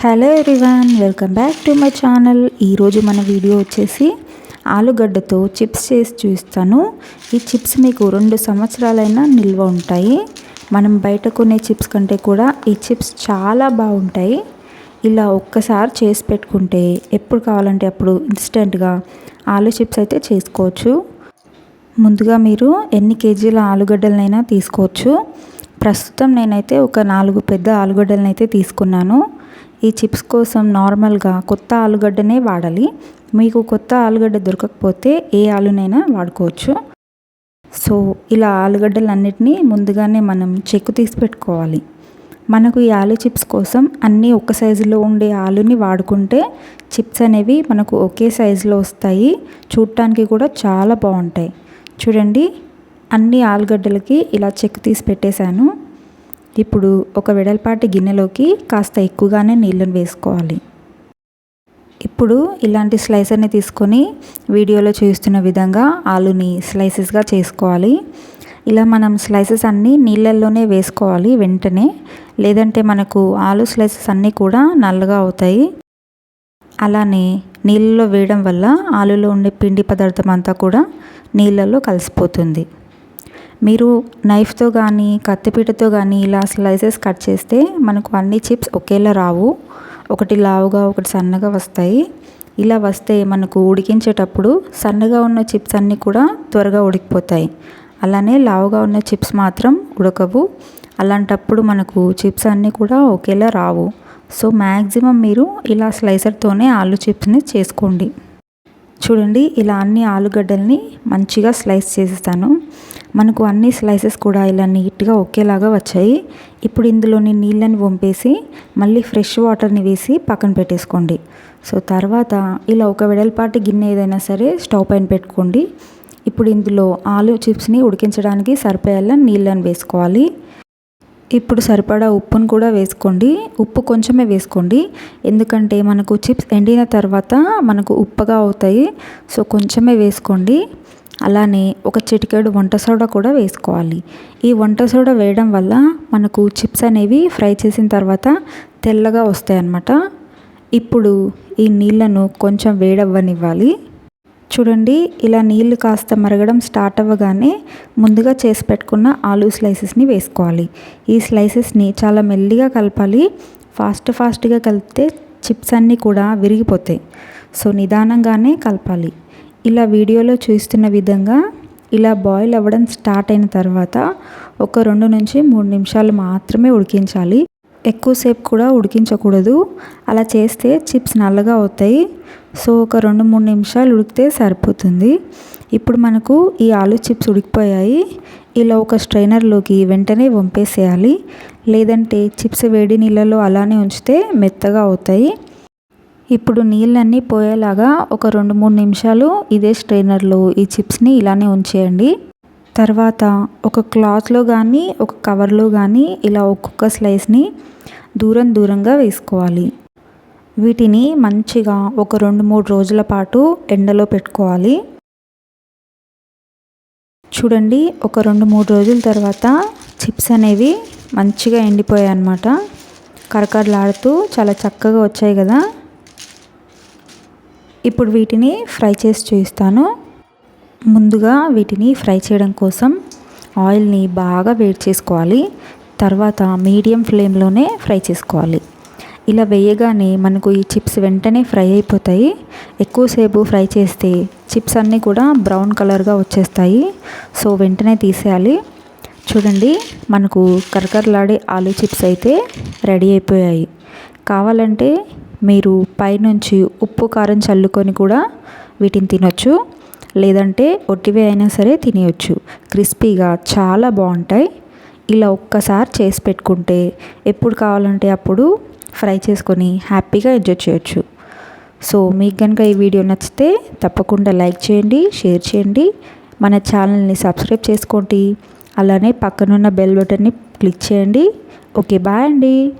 Hello everyone welcome back to my channel ఈరోజు మన video వచ్చేసి ఆలుగడ్డతో చిప్స్ చేసి చూస్తాను ఈ చిప్స్ మీకు రెండు సంవత్సరాలైనా నిల్వ ఉంటాయి. మనం బయట కొనే చిప్స్ కంటే కూడా ఈ చిప్స్ చాలా బాగుంటాయి. ఇలా ఒక్కసారి చేసి పెట్టుకుంటే ఎప్పుడు కావాలంటే అప్పుడు ఇన్స్టెంట్గా ఆలు చిప్స్ అయితే చేసుకోవచ్చు. ముందుగా మీరు ఎన్ని కేజీల ఆలుగడ్డలనైనా తీసుకోవచ్చు. ప్రస్తుతం నేనైతే ఒక నాలుగు పెద్ద ఆలుగడ్డలనైతే తీసుకున్నాను. ఈ చిప్స్ కోసం నార్మల్గా కొత్త ఆలుగడ్డనే వాడాలి. మీకు కొత్త ఆలుగడ్డ దొరకకపోతే ఏ ఆలునైనా వాడుకోవచ్చు. సో ఇలా ఆలుగడ్డలన్నిటినీ ముందుగానే మనం చెక్కు తీసి పెట్టుకోవాలి. మనకు ఈ ఆలు చిప్స్ కోసం అన్నీ ఒక సైజులో ఉండే ఆలుని వాడుకుంటే చిప్స్ అనేవి మనకు ఒకే సైజులో వస్తాయి. చూడటానికి కూడా చాలా బాగుంటాయి. చూడండి అన్ని ఆలుగడ్డలకి ఇలా చెక్ తీసి పెట్టేశాను. ఇప్పుడు ఒక వెడల్పాటి గిన్నెలోకి కాస్త ఎక్కువగానే నీళ్ళను వేసుకోవాలి. ఇప్పుడు ఇలాంటి స్లైసర్ని తీసుకొని వీడియోలో చూస్తున్న విధంగా ఆలుని స్లైసెస్గా చేసుకోవాలి. ఇలా మనం స్లైసెస్ అన్నీ నీళ్ళల్లోనే వేసుకోవాలి వెంటనే. లేదంటే మనకు ఆలు స్లైసెస్ అన్నీ కూడా నల్లగా అవుతాయి. అలానే నీళ్ళలో వేయడం వల్ల ఆలులో ఉండే పిండి పదార్థం అంతా కూడా నీళ్ళల్లో కలిసిపోతుంది. మీరు నైఫ్తో కానీ కత్తిపీటతో కానీ ఇలా స్లైసెస్ కట్ చేస్తే మనకు అన్ని చిప్స్ ఒకేలా రావు. ఒకటి లావుగా ఒకటి సన్నగా వస్తాయి. ఇలా వస్తే మనకు ఉడికించేటప్పుడు సన్నగా ఉన్న చిప్స్ అన్నీ కూడా త్వరగా ఉడికిపోతాయి. అలానే లావుగా ఉన్న చిప్స్ మాత్రం ఉడకవు. అలాంటప్పుడు మనకు చిప్స్ అన్నీ కూడా ఒకేలా రావు. సో మ్యాక్సిమం మీరు ఇలా స్లైసర్తోనే ఆలు చిప్స్ని చేసుకోండి. చూడండి ఇలా అన్ని ఆలుగడ్డల్ని మంచిగా స్లైస్ చేసేస్తాను మనకు అన్ని స్లైసెస్ కూడా ఇలా నీట్గా ఒకేలాగా వచ్చాయి. ఇప్పుడు ఇందులోని నీళ్ళని వంపేసి మళ్ళీ ఫ్రెష్ వాటర్ని వేసి పక్కన పెట్టేసుకోండి. సో తర్వాత ఇలా ఒక వెడల్పాటి గిన్నె ఏదైనా సరే స్టవ్ పైన పెట్టుకోండి. ఇప్పుడు ఇందులో ఆలు చిప్స్ని ఉడికించడానికి సరిపోయేలా నీళ్ళని వేసుకోవాలి. ఇప్పుడు సరిపడా ఉప్పును కూడా వేసుకోండి. ఉప్పు కొంచెమే వేసుకోండి. ఎందుకంటే మనకు చిప్స్ ఎండిన తర్వాత మనకు ఉప్పగా అవుతాయి. సో కొంచెమే వేసుకోండి. అలానే ఒక చిటికెడు వంట సోడా కూడా వేసుకోవాలి. ఈ వంట సోడా వేయడం వల్ల మనకు చిప్స్ అనేవి ఫ్రై చేసిన తర్వాత తెల్లగా వస్తాయి అన్నమాట ఇప్పుడు ఈ నీళ్ళను కొంచెం వేడవ్వనివ్వాలి. చూడండి ఇలా నీళ్ళు కాస్త మరగడం స్టార్ట్ అవ్వగానే ముందుగా చేసి పెట్టుకున్న ఆలూ స్లైసెస్ని వేసుకోవాలి. ఈ స్లైసెస్ని చాలా మెల్లిగా కలపాలి. ఫాస్ట్ ఫాస్ట్గా కలిపితే చిప్స్ అన్నీ కూడా విరిగిపోతాయి. సో నిదానంగానే కలపాలి. ఇలా వీడియోలో చూస్తున్న విధంగా ఇలా బాయిల్ అవ్వడం స్టార్ట్ అయిన తర్వాత ఒక రెండు నుంచి మూడు నిమిషాలు మాత్రమే ఉడికించాలి. ఎక్కువసేపు కూడా ఉడికించకూడదు. అలా చేస్తే చిప్స్ నల్లగా అవుతాయి. సో ఒక రెండు మూడు నిమిషాలు ఉడికితే సరిపోతుంది. ఇప్పుడు మనకు ఈ ఆలు చిప్స్ ఉడికిపోయాయి. ఇలా ఒక స్ట్రైనర్లోకి వెంటనే వంపేసేయాలి. లేదంటే చిప్స్ వేడి నీళ్ళలో అలానే ఉంచితే మెత్తగా అవుతాయి. ఇప్పుడు నీళ్ళన్నీ పోయేలాగా ఒక రెండు మూడు నిమిషాలు ఇదే స్ట్రైనర్లో ఈ చిప్స్ని ఇలానే ఉంచేయండి. తర్వాత ఒక క్లాత్లో కానీ ఒక కవర్లో కానీ ఇలా ఒక్కొక్క స్లైస్ని దూరం దూరంగా వేసుకోవాలి. వీటిని మంచిగా ఒక రెండు మూడు రోజుల పాటు ఎండలో పెట్టుకోవాలి. చూడండి ఒక రెండు మూడు రోజుల తర్వాత చిప్స్ అనేవి మంచిగా ఎండిపోయాయి అన్నమాట కరకరలాడుతూ చాలా చక్కగా వచ్చాయి కదా. ఇప్పుడు వీటిని ఫ్రై చేసి చూపిస్తాను. ముందుగా వీటిని ఫ్రై చేయడం కోసం ఆయిల్ని బాగా వేడి చేసుకోవాలి. తర్వాత మీడియం ఫ్లేమ్లోనే ఫ్రై చేసుకోవాలి. ఇలా వేయగానే మనకు ఈ చిప్స్ వెంటనే ఫ్రై అయిపోతాయి. ఎక్కువసేపు ఫ్రై చేస్తే చిప్స్ అన్నీ కూడా బ్రౌన్ కలర్గా వచ్చేస్తాయి. సో వెంటనే తీసేయాలి. చూడండి మనకు కరకరలాడే ఆలు చిప్స్ అయితే రెడీ అయిపోయాయి. కావాలంటే మీరు పైనుంచి ఉప్పు కారం చల్లుకొని కూడా వీటిని తినొచ్చు. లేదంటే ఒట్టివే అయినా సరే తినేయచ్చు. క్రిస్పీగా చాలా బాగుంటాయి. ఇలా ఒక్కసారి చేసి పెట్టుకుంటే ఎప్పుడు కావాలంటే అప్పుడు ఫ్రై చేసుకొని హ్యాపీగా ఎంజాయ్ చేయొచ్చు. సో మీకు కనుక ఈ వీడియో నచ్చితే తప్పకుండా లైక్ చేయండి షేర్ చేయండి. మన ఛానల్ని సబ్స్క్రైబ్ చేసుకోండి. అలానే పక్కనున్న బెల్ బటన్ని క్లిక్ చేయండి. ఓకే బాయ్ అండి.